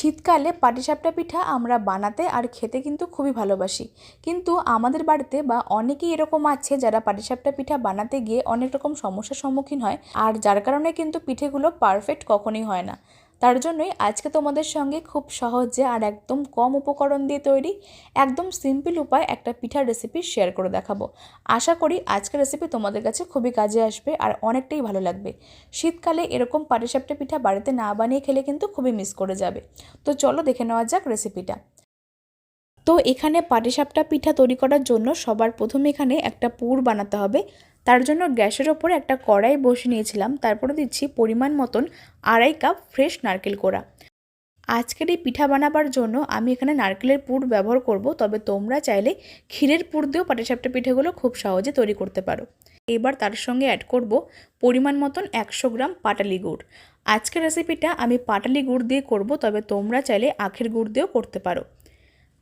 শীতকালে পাটিসাপটা পিঠা আমরা বানাতে আর খেতে কিন্তু খুবই ভালোবাসি। কিন্তু আমাদের বাড়িতে বা অনেকেই এরকম আছে যারা পাটিসাপটা পিঠা বানাতে গিয়ে অনেক রকম সমস্যার সম্মুখীন হয়, আর যার কারণে কিন্তু পিঠেগুলো পারফেক্ট কখনোই হয় না। তার জন্যই আজকে তোমাদের সঙ্গে খুব সহজে আর একদম কম উপকরণ দিয়ে তৈরি, একদম সিম্পল উপায় একটা পিঠার রেসিপি শেয়ার করে দেখাবো। আশা করি আজকের রেসিপি তোমাদের কাছে খুবই কাজে আসবে আর অনেকটাই ভালো লাগবে। শীতকালে এরকম পাটিসাপটা পিঠা বাড়িতে না বানিয়ে খেলে কিন্তু খুবই মিস করে যাবে। তো চলো দেখে নেওয়া যাক রেসিপিটা তো এখানে পাটিসাপটা পিঠা তৈরি করার জন্য সবার প্রথমে এখানে একটা পুর বানাতে হবে। তার জন্য গ্যাসের ওপরে একটা কড়াই বসে নিয়েছিলাম। তারপরে দিচ্ছি পরিমাণ মতন আড়াই কাপ ফ্রেশ নারকেল কোড়া। আজকের এই পিঠা বানাবার জন্য আমি এখানে নারকেলের পুর ব্যবহার করব, তবে তোমরা চাইলে ক্ষীরের পুর দিয়েও পাটিসাপটা পিঠেগুলো খুব সহজে তৈরি করতে পারো। এবার তার সঙ্গে অ্যাড করব পরিমাণ মতন একশো গ্রাম পাটালি গুড়। আজকের রেসিপিটা আমি পাটালি গুড় দিয়ে করব, তবে তোমরা চাইলে আখের গুড় দিয়েও করতে পারো।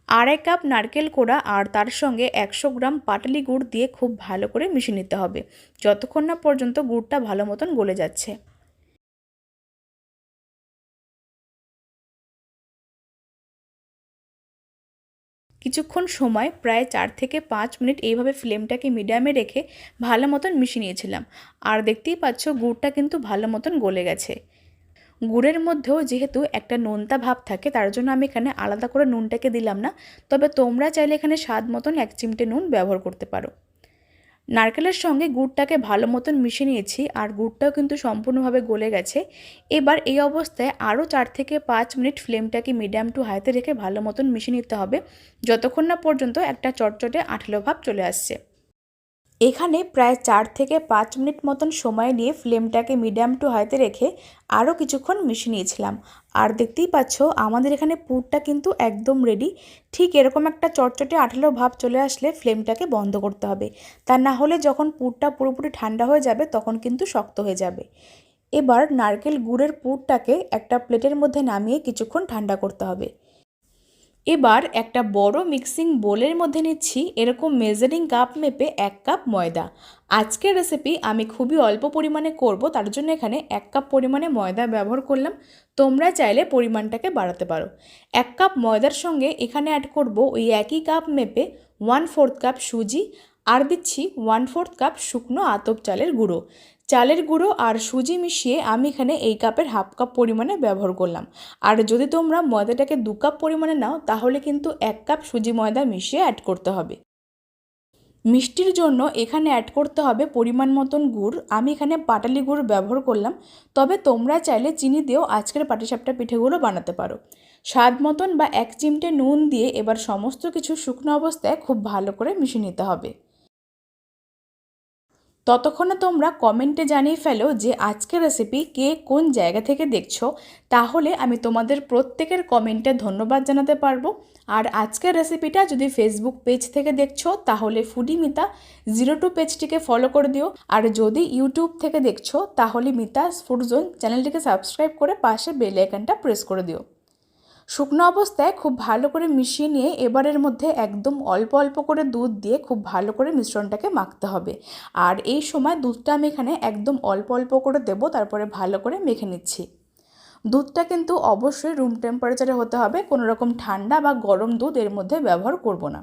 আড়াই কাপ নারকেল কোড়া আর তার সঙ্গে একশো গ্রাম পাটালি গুড় দিয়ে খুব ভালো করে মিশিয়ে নিতে হবে। যতক্ষণ না পর্যন্ত গুড়টা ভালো মতন গলে যাচ্ছে। কিছুক্ষণ সময়, প্রায় চার থেকে পাঁচ মিনিট এইভাবে ফ্লেমটাকে মিডিয়ামে রেখে ভালো মতন মিশিয়ে নিয়েছিলাম। আর দেখতেই পাচ্ছ, গুড়টা কিন্তু ভালো মতন গলে গেছে। গুড়ের মধ্যেও যেহেতু একটা নোনতা ভাব থাকে, তার জন্য আমি এখানে আলাদা করে নুনটাকে দিলাম না। তবে তোমরা চাইলে এখানে স্বাদ মতন এক চিমটে নুন ব্যবহার করতে পারো। নারকেলের সঙ্গে গুড়টাকে ভালো মতন মিশিয়ে নিয়েছি আর গুড়টাও কিন্তু সম্পূর্ণভাবে গলে গেছে। এবার এই অবস্থায় আরও চার থেকে পাঁচ মিনিট ফ্লেমটাকে মিডিয়াম টু হাইতে রেখে ভালো মতন মিশিয়ে নিতে হবে। যতক্ষণ না পর্যন্ত একটা চটচটে আঠলো ভাব চলে আসছে। এখানে প্রায় চার থেকে পাঁচ মিনিট মতন সময় নিয়ে ফ্লেমটাকে মিডিয়াম টু হাইতে রেখে আরও কিছুক্ষণ মিশিয়ে নিয়েছিলাম। আর দেখতেই পাচ্ছ, আমাদের এখানে পুরটা কিন্তু একদম রেডি ঠিক এরকম একটা চটচটে আঠালো ভাব চলে আসলে ফ্লেমটাকে বন্ধ করতে হবে। তা না হলে যখন পুরটা পুরোপুরি ঠান্ডা হয়ে যাবে, তখন কিন্তু শক্ত হয়ে যাবে। এবার নারকেল গুড়ের পুরটাকে একটা প্লেটের মধ্যে নামিয়ে কিছুক্ষণ ঠান্ডা করতে হবে। এবার একটা বড় মিক্সিং বোলের মধ্যে নিচ্ছি এরকম মেজারিং কাপ মেপে এক কাপ ময়দা। আজকের রেসিপি আমি খুবই অল্প পরিমাণে করব, তার জন্য এখানে এক কাপ পরিমাণে ময়দা ব্যবহার করলাম। তোমরা চাইলে পরিমাণটাকে বাড়াতে পারো। এক কাপ ময়দার সঙ্গে এখানে অ্যাড করব ওই একই কাপ মেপে ওয়ান ফোর্থ কাপ সুজি, আর দিচ্ছি ওয়ান ফোর্থ কাপ শুকনো আতপ চালের গুঁড়ো। চালের গুঁড়ো আর সুজি মিশিয়ে আমি এখানে এই কাপের হাফ কাপ পরিমাণে ব্যবহার করলাম। আর যদি তোমরা ময়দাটাকে দু কাপ পরিমাণে নাও, তাহলে কিন্তু এক কাপ সুজি ময়দা মিশিয়ে অ্যাড করতে হবে। মিষ্টির জন্য এখানে অ্যাড করতে হবে পরিমাণ মতন গুড়। আমি এখানে পাটালি গুড় ব্যবহার করলাম। তবে তোমরা চাইলে চিনি দিয়েও আজকের পাটিসাপটা পিঠেগুলো বানাতে পারো। স্বাদ মতন বা এক চিমটে নুন দিয়ে এবার সমস্ত কিছু শুকনো অবস্থায় খুব ভালো করে মিশিয়ে নিতে হবে। ততক্ষণে তোমরা কমেন্টে জানিয়ে ফেলো যে আজকের রেসিপি কে কোন জায়গা থেকে দেখছ। তাহলে আমি তোমাদের প্রত্যেকের কমেন্টে ধন্যবাদ জানাতে পারব। আর আজকের রেসিপিটা যদি ফেসবুক পেজ থেকে দেখছ, তাহলে ফুডি মিতা জিরো টু পেজটিকে ফলো করে দিও। আর যদি ইউটিউব থেকে দেখছ, তাহলে মিতা ফুড জোন চ্যানেলটিকে সাবস্ক্রাইব করে পাশে বেল আইকনটা প্রেস করে দিও। শুকনো অবস্থায় খুব ভালো করে মিশিয়ে নিয়ে এবারের মধ্যে একদম অল্প অল্প করে দুধ দিয়ে খুব ভালো করে মিশ্রণটাকে মাখতে হবে। আর এই সময় দুধটা আমি এখানে একদম অল্প অল্প করে দেব, তারপরে ভালো করে মেখে নিচ্ছি। দুধটা কিন্তু অবশ্যই রুম টেম্পারেচারে হতে হবে, কোনো রকম ঠান্ডা বা গরম দুধ এর মধ্যে ব্যবহার করব না।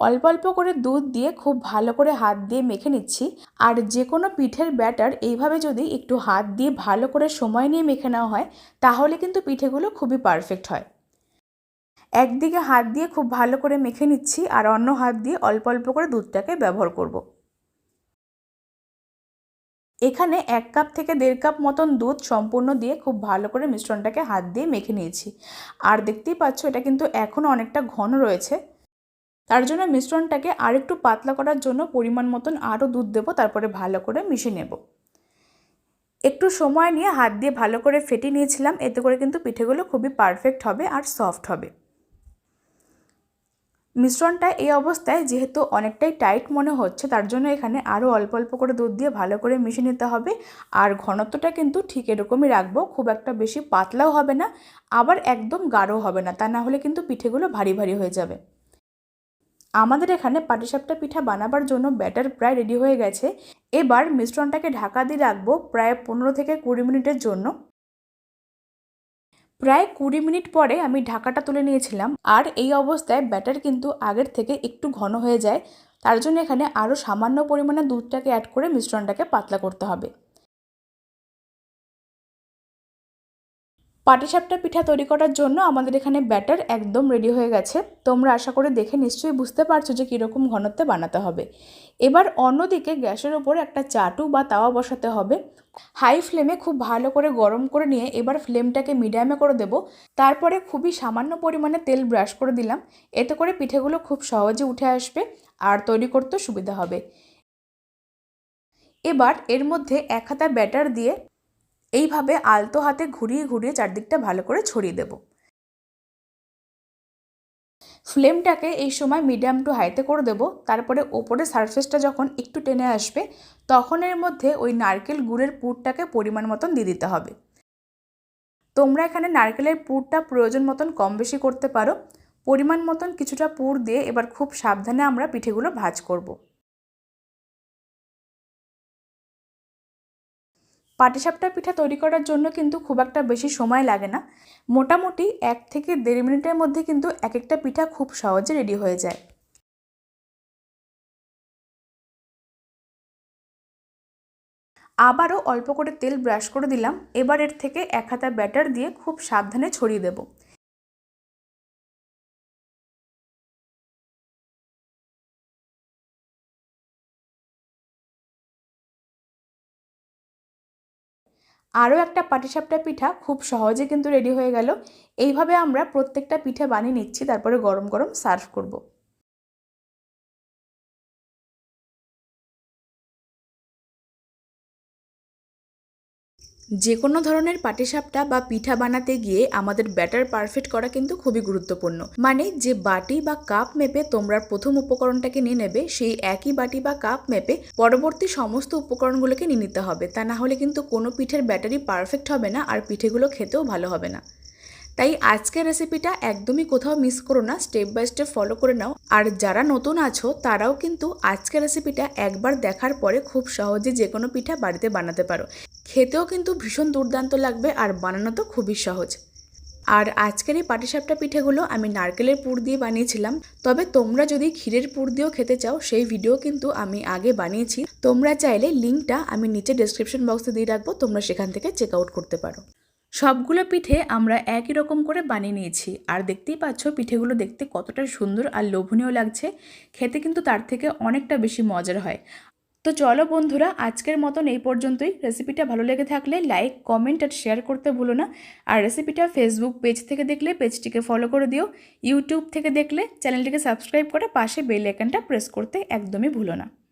অল্প অল্প করে দুধ দিয়ে খুব ভালো করে হাত দিয়ে মেখে নিচ্ছি। আর যে কোনো পিঠের ব্যাটার এইভাবে যদি একটু হাত দিয়ে ভালো করে সময় নিয়ে মেখে নেওয়া হয়, তাহলে কিন্তু পিঠেগুলো খুবই পারফেক্ট হয়। একদিকে হাত দিয়ে খুব ভালো করে মেখে নিচ্ছি আর অন্য হাত দিয়ে অল্প অল্প করে দুধটাকে ব্যবহার করব। এখানে এক কাপ থেকে দেড় কাপ মতন দুধ সম্পূর্ণ দিয়ে খুব ভালো করে মিশ্রণটাকে হাত দিয়ে মেখে নিয়েছি। আর দেখতেই পাচ্ছ এটা কিন্তু এখনও অনেকটা ঘন রয়েছে। তার জন্য মিশ্রণটাকে আরেকটু পাতলা করার জন্য পরিমাণ মতন আরও দুধ দেবো, তারপরে ভালো করে মিশিয়ে নেব। একটু সময় নিয়ে হাত দিয়ে ভালো করে ফেটে নিয়েছিলাম, এতে করে কিন্তু পিঠেগুলো খুবই পারফেক্ট হবে আর সফট হবে। মিশ্রণটা এই অবস্থায় যেহেতু অনেকটাই টাইট মনে হচ্ছে, তার জন্য এখানে আরও অল্প অল্প করে দুধ দিয়ে ভালো করে মিশিয়ে নিতে হবে। আর ঘনত্বটা কিন্তু ঠিক এরকমই রাখব, খুব একটা বেশি পাতলাও হবে না, আবার একদম গাঢ় হবে না, তা না হলে কিন্তু পিঠেগুলো ভারী ভারী হয়ে যাবে। আমাদের এখানে পাটিসাপটা পিঠা বানাবার জন্য ব্যাটার প্রায় রেডি হয়ে গেছে। এবার মিশ্রণটাকে ঢাকা দিয়ে রাখব প্রায় পনেরো থেকে কুড়ি মিনিটের জন্য। প্রায় কুড়ি মিনিট পরে আমি ঢাকাটা তুলে নিয়েছিলাম। আর এই অবস্থায় ব্যাটার কিন্তু আগের থেকে একটু ঘন হয়ে যায়। তার জন্য এখানে আরও সামান্য পরিমাণে দুধটাকে অ্যাড করে মিশ্রণটাকে পাতলা করতে হবে। পাটিসাপটা পিঠা তৈরি করার জন্য আমাদের এখানে ব্যাটার একদম রেডি হয়ে গেছে। তোমরা আশা করে দেখে নিশ্চয়ই বুঝতে পারছ যে কীরকম ঘনত্বে বানাতে হবে। এবার অন্যদিকে গ্যাসের ওপর একটা চাটু বা তাওয়া বসাতে হবে। হাই ফ্লেমে খুব ভালো করে গরম করে নিয়ে এবার ফ্লেমটাকে মিডিয়ামে করে দেব। তারপরে খুবই সামান্য পরিমাণে তেল ব্রাশ করে দিলাম। এতে করে পিঠেগুলো খুব সহজে উঠে আসবে আর তৈরি করতেও সুবিধা হবে। এবার এর মধ্যে এক হাতা ব্যাটার দিয়ে এইভাবে আলতো হাতে ঘুরিয়ে ঘুরিয়ে চারদিকটা ভালো করে ছড়িয়ে দেব। ফ্লেমটাকে এই সময় মিডিয়াম টু হাইতে করে দেব, তারপরে ওপরে সারফেসটা যখন একটু টেনে আসবে, তখন এর মধ্যে ওই নারকেল গুড়ের পুরটাকে পরিমাণ মতন দিয়ে দিতে হবে। তোমরা এখানে নারকেলের পুরটা প্রয়োজন মতন কম বেশি করতে পারো। পরিমাণ মতন কিছুটা পুর দিয়ে এবার খুব সাবধানে আমরা পিঠেগুলো ভাজ করব। পাটিসাপটা পিঠা তৈরি করার জন্য কিন্তু খুব একটা বেশি সময় লাগে না। মোটামুটি এক থেকে দেড় মিনিটের মধ্যে কিন্তু এক একটা পিঠা খুব সহজে রেডি হয়ে যায়। আবারও অল্প করে তেল ব্রাশ করে দিলাম। এবার এর থেকে এক হাতা ব্যাটার দিয়ে খুব সাবধানে ছড়িয়ে দেবো। আরও একটা পাটিসাপটা পিঠা খুব সহজে কিন্তু রেডি হয়ে গেল এইভাবে আমরা প্রত্যেকটা পিঠে বানিয়ে নিচ্ছি, তারপরে গরম গরম সার্ভ করব। যে কোনো ধরনের পাটিসাপটা বা পিঠা বানাতে গিয়ে আমাদের ব্যাটার পারফেক্ট করা কিন্তু খুবই গুরুত্বপূর্ণ। মানে যে বাটি বা কাপ মেপে তোমরা প্রথম উপকরণটাকে নিয়ে নেবে, সেই একই বাটি বা কাপ মেপে পরবর্তী সমস্ত উপকরণগুলোকে নিয়ে নিতে হবে। তা না হলে কিন্তু কোনো পিঠের ব্যাটারি পারফেক্ট হবে না আর পিঠেগুলো খেতেও ভালো হবে না। তাই আজকের রেসিপিটা একদমই কোথাও মিস করো না, স্টেপ বাই স্টেপ ফলো করে নাও। আর যারা নতুন আছো, তারাও কিন্তু আজকের রেসিপিটা একবার দেখার পরে খুব সহজে যে কোনো পিঠা বাড়িতে বানাতে পারো। খেতেও কিন্তু ভীষণ দুর্দান্ত লাগবে আর বানানো তো খুবই সহজ। আর আজকের এই পাটিসাপটা পিঠেগুলো আমি নারকেলের পুর দিয়ে বানিয়েছিলাম। তবে তোমরা যদি ক্ষীরের পুর দিয়েও খেতে চাও, সেই ভিডিও কিন্তু আমি আগে বানিয়েছি। তোমরা চাইলে লিঙ্কটা আমি নিচে ডেসক্রিপশন বক্সে দিয়ে রাখব, তোমরা সেখান থেকে চেক আউট করতে পারো। সবগুলো পিঠে আমরা একই রকম করে বানিয়ে নিয়েছি। আর দেখতেই পাচ্ছ, পিঠেগুলো দেখতে কতটা সুন্দর আর লোভনীয় লাগছে। খেতে কিন্তু তার থেকে অনেকটা বেশি মজার হয়। তো চলো বন্ধুরা, আজকের মতন এই পর্যন্তই। রেসিপিটা ভালো লেগে থাকলে লাইক কমেন্ট আর শেয়ার করতে ভুলো না। আর রেসিপিটা ফেসবুক পেজ থেকে দেখলে পেজটিকে ফলো করে দিও। ইউটিউব থেকে দেখলে চ্যানেলটিকে সাবস্ক্রাইব করে পাশে বেল আইকনটা প্রেস করতে একদমই ভুলো না।